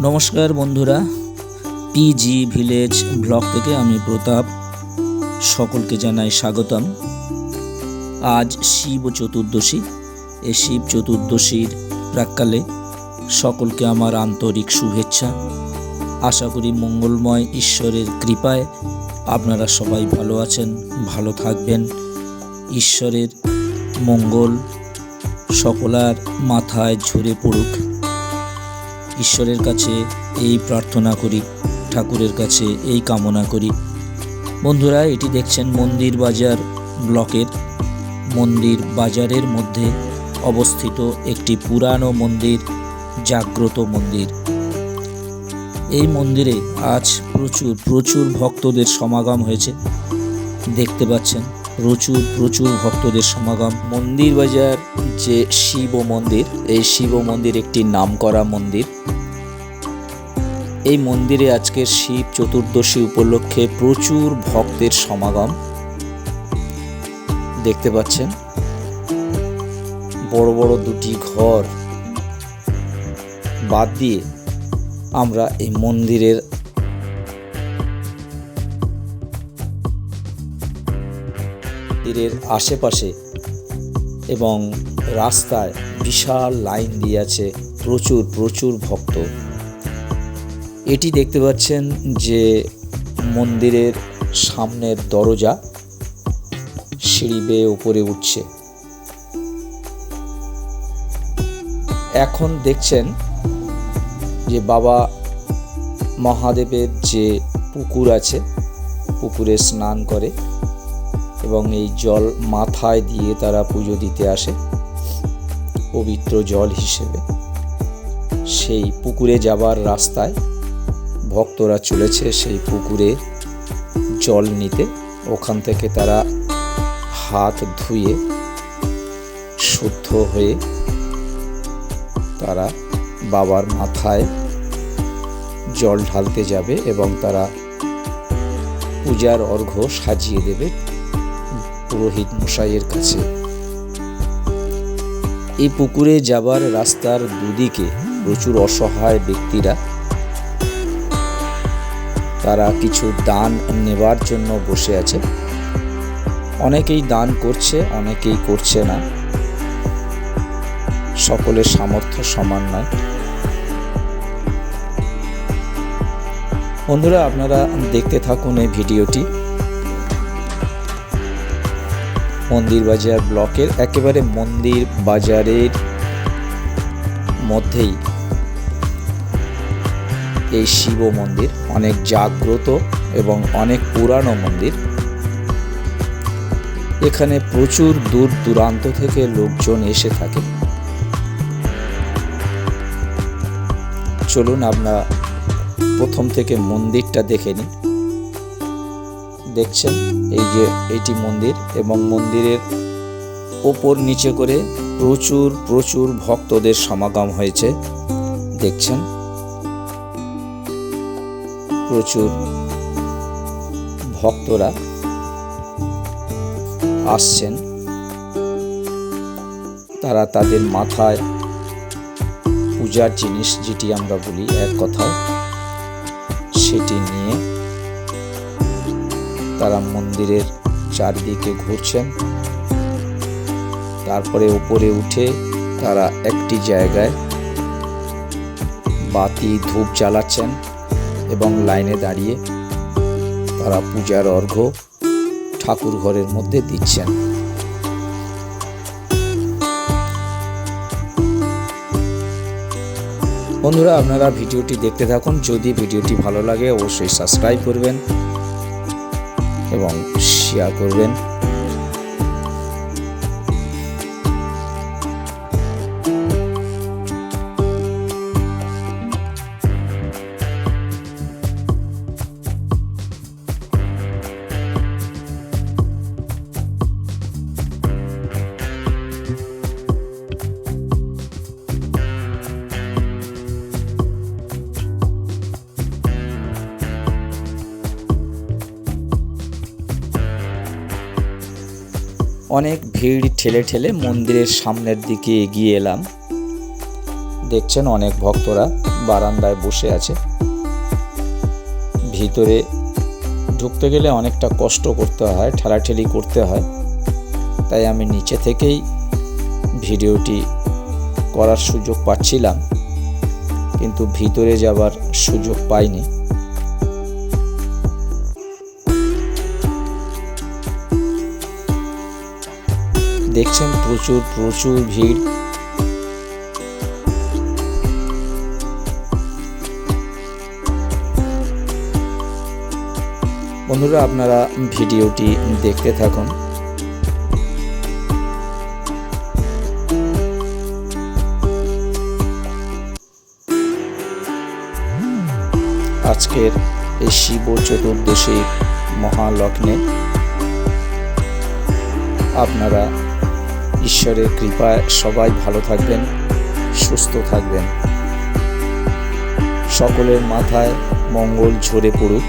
নমস্কার বন্ধুরা PG village blog থেকে আমি প্রতাপ। সকলকে জানাই স্বাগতম। আজ শিব চতুর্দশী। এই শিব চতুর্দশীর প্রাককালে সকলকে আমার আন্তরিক শুভেচ্ছা। আশা করি মঙ্গলময় ঈশ্বরের কৃপায় আপনারা সবাই ভালো আছেন, ভালো থাকবেন। ঈশ্বরের মঙ্গল সকলার মাথায় ঝরে পড়ুক। ঈশ্বরের কাছে এই প্রার্থনা করি, ঠাকুরের কাছে এই কামনা করি। বন্ধুরা, এটি দেখছেন মন্দির বাজার ব্লকের মন্দির বাজারের মধ্যে অবস্থিত একটি পুরানো মন্দির, জাগ্রত মন্দির। এই মন্দিরে আজ প্রচুর প্রচুর ভক্তদের সমাগম হয়েছে। দেখতে পাচ্ছেন প্রচুর প্রচুর ভক্তদের সমাগম। মন্দির বাজার যে শিব মন্দির, এই শিব মন্দির একটি নামকরা মন্দির। এই মন্দিরে আজকের শিব চতুর্দশী উপলক্ষে প্রচুর ভক্তের সমাগম। দেখতে পাচ্ছেন, বড় বড় দুটি ঘর বাদ দিয়ে আমরা এই মন্দিরের মন্দিরের আশেপাশে এবং রাস্তায় বিশাল লাইন দিয়ে আছে প্রচুর প্রচুর ভক্ত। এটি দেখতে পাচ্ছেন যে মন্দিরের সামনের দরজা সিঁড়ি বেয়ে উপরে উঠছে। এখন দেখছেন যে বাবা মহাদেবের যে পুকুর আছে, পুকুরে স্নান করে এবং এই জল মাথায় দিয়ে তারা পুজো দিতে আসে, পবিত্র জল হিসেবে। সেই পুকুরে যাবার রাস্তায় ভক্তরা চলেছে সেই পুকুরে জল নিতে। ওখান থেকে তারা হাত ধুয়ে শুদ্ধ হয়ে তারা বাবার মাথায় জল ঢালতে যাবে এবং তারা পূজার অর্ঘ্য সাজিয়ে দেবে। পুরোহিত মশাইয়ের কাছে। এই পুকুরে যাবার রাস্তার দুদিকে প্রচুর অসহায় ব্যক্তিরা। তারা কিছু দান নেবার জন্য বসে আছে। অনেকেই দান করছে, অনেকেই করছে না। সকলের সামর্থ্য সমান নয়। বন্ধুরা, আপনারা দেখতে থাকুন এই ভিডিওটি। মন্দির বাজার ব্লকের একেবারে মন্দির বাজারের মধ্যেই। এই শিব মন্দির অনেক জাগ্রত এবং অনেক পুরানো মন্দির। এখানে প্রচুর দূর দূরান্ত থেকে লোকজন এসে থাকে। চলুন আমরা প্রথম থেকে মন্দিরটা দেখে নিই। দেখছেন? এই যে এটি মন্দির এবং মন্দিরের ওপর নিচে করে প্রচুর প্রচুর ভক্তদের সমাগম হয়েছে। দেখছেন? প্রচুর ভক্তরা আসছেন। তারা তাদের মাথায় পূজার জিনিস যেটি আমরা বলি এক কথায়, সেটি নিয়ে তারা মন্দিরের চারদিকে ঘুরছেন। তারপরে উপরে উঠে তারা একটি জায়গায় বাতি, ধূপ জ্বালাচ্ছেন এবং লাইনে দাঁড়িয়ে তারা পূজার অর্ঘ্য ঠাকুর ঘরের মধ্যে দিচ্ছেন। বন্ধুরা, আপনারা ভিডিওটি দেখতে থাকুন। যদি ভিডিওটি ভালো লাগে, অবশ্যই সাবস্ক্রাইব করবেন। এবং শেয়ার করবেন। অনেক ভিড় ঠেলে ঠেলে মন্দিরের সামনের দিকে এগিয়ে এলাম। দেখছেন অনেক ভক্তরা বারান্দায় বসে আছে। ভিতরে ঢুকতে গেলে অনেকটা কষ্ট করতে হয়, ঠেলাঠেলি করতে হয়। তাই আমি নিচে থেকেই ভিডিওটি করার সুযোগ পাচ্ছিলাম। কিন্তু ভিতরে যাবার সুযোগ পাইনি। দেখছেন প্রচুর প্রচুর ভিড়। বন্ধুরা, আপনারা ভিডিওটি দেখতে থাকুন। আজকের এই শিব চতুর্দশীর মহালগ্নে আপনারা ঈশ্বরের কৃপায় সবাই ভালো থাকবেন সুস্থ থাকবেন। সকলের মাথায় মঙ্গল ঝরে পড়ুক।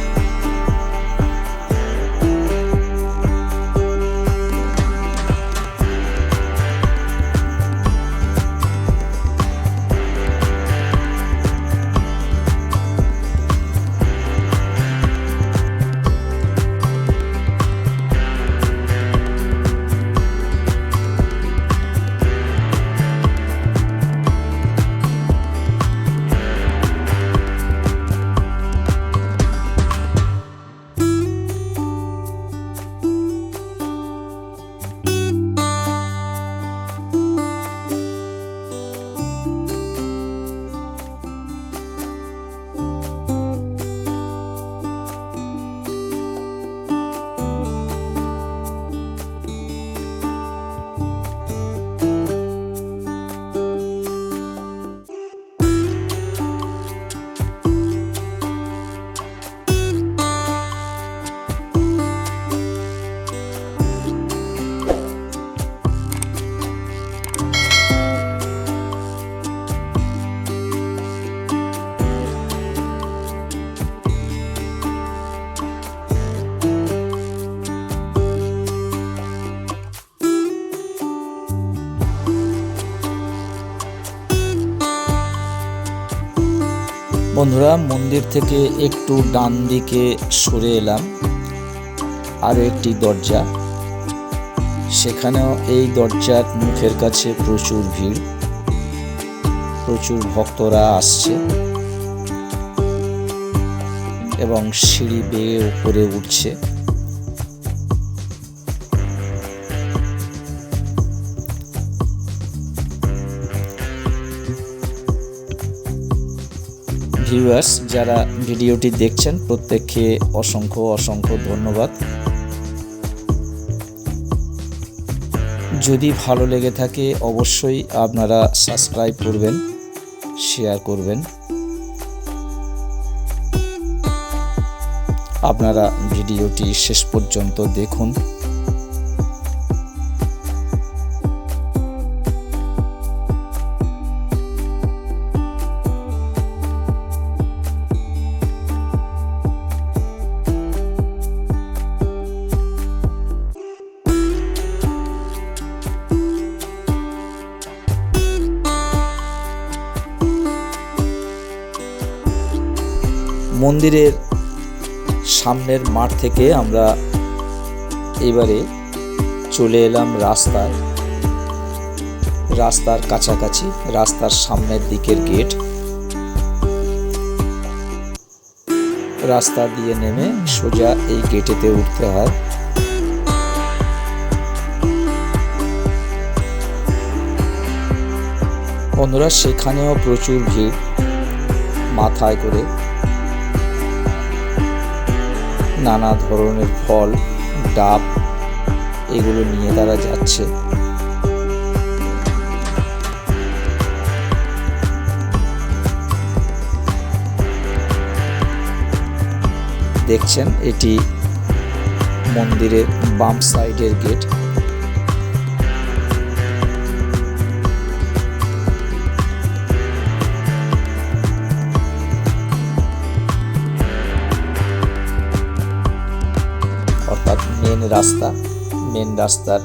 বন্ধুরা, মন্দির থেকে একটু ডান দিকে সরে এলাম। আরও একটি দরজা। সেখানেও এই দরজার মুখের কাছে প্রচুর ভিড়। প্রচুর ভক্তরা আসছে। এবং সিঁড়ি বেয়ে উপরে উঠছে। ভিউয়ার্স যারা ভিডিওটি দেখছেন, প্রত্যেককে অসংখ্য অসংখ্য ধন্যবাদ। যদি ভালো লেগে থাকে, অবশ্যই আপনারা সাবস্ক্রাইব করবেন শেয়ার করবেন। আপনারা ভিডিওটি শেষ পর্যন্ত দেখুন। মন্দিরের সামনের মাঠ থেকে আমরা এবারে চলে এলাম রাস্তায় রাস্তার কাছাকাছি, রাস্তার সামনের দিকের গেট। রাস্তা দিয়ে নেমে সোজা এই গেটেতে উঠতে হয়। বন্ধুরা, সেখানেও প্রচুর ভিড় মাথায় করে। নানা ধরনের ফল ডাব এগুলো নিয়ে তারা যাচ্ছে। দেখছেন এটি মন্দিরের বাম সাইডের গেট। মেন রাস্তা মেন রাস্তার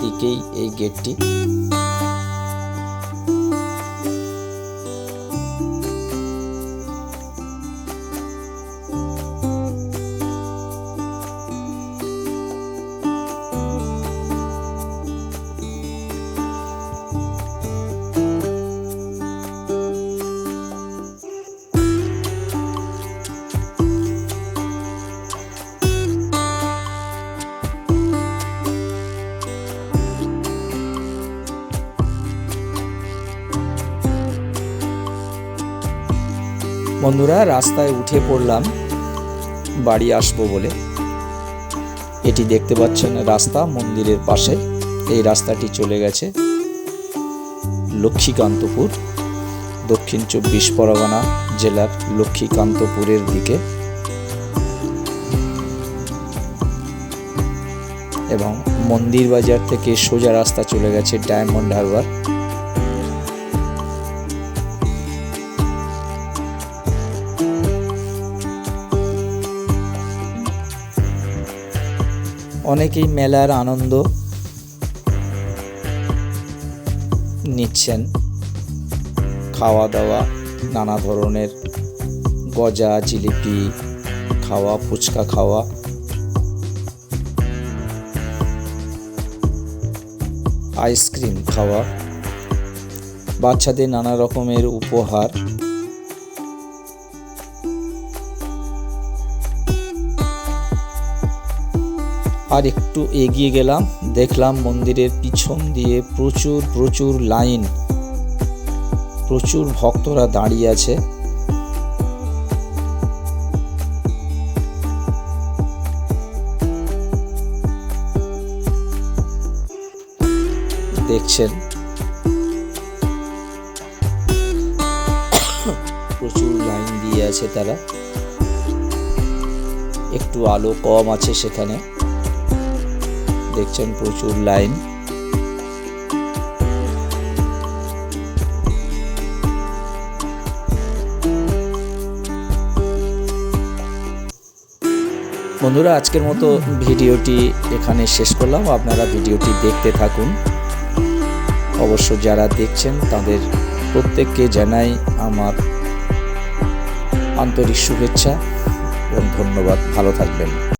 দিকেই এই গেটটি বন্ধুরা, রাস্তায় উঠে পড়লাম। বাড়ি আসব বলে। এটি দেখতে পাচ্ছেন রাস্তা, মন্দিরের পাশে। এই রাস্তাটি চলে গেছে লক্ষ্মীকান্তপুর। দক্ষিণ চব্বিশ পরগনা জেলার লক্ষ্মীকান্তপুরের দিকে। এবং মন্দির বাজার থেকে সোজা রাস্তা চলে গেছে ডায়মন্ড হারবার। অনেকেই মেলার আনন্দ নিচ্ছেন। খাওয়া দাওয়া নানা ধরনের গজা, জিলিপি খাওয়া, ফুচকা খাওয়া। আইসক্রিম খাওয়া। বাচ্চাদের নানা রকমের উপহার। আর একটু এগিয়ে গেলাম, দেখলাম মন্দিরের পিছন দিয়ে প্রচুর প্রচুর লাইন। প্রচুর ভক্তরা দাঁড়িয়ে আছে। দেখছেন? প্রচুর লাইন দিয়ে আছে তারা। একটু আলো কম আছে সেখানে। দেখছেন প্রচুর লাইন। বন্ধুরা, আজকের মতো ভিডিওটি এখানে শেষ করলাম। আপনারা ভিডিওটি দেখতে থাকুন। অবশ্য যারা দেখছেন, তাদের প্রত্যেককে জানাই আমার আন্তরিক শুভেচ্ছা এবং ধন্যবাদ। ভালো থাকবেন।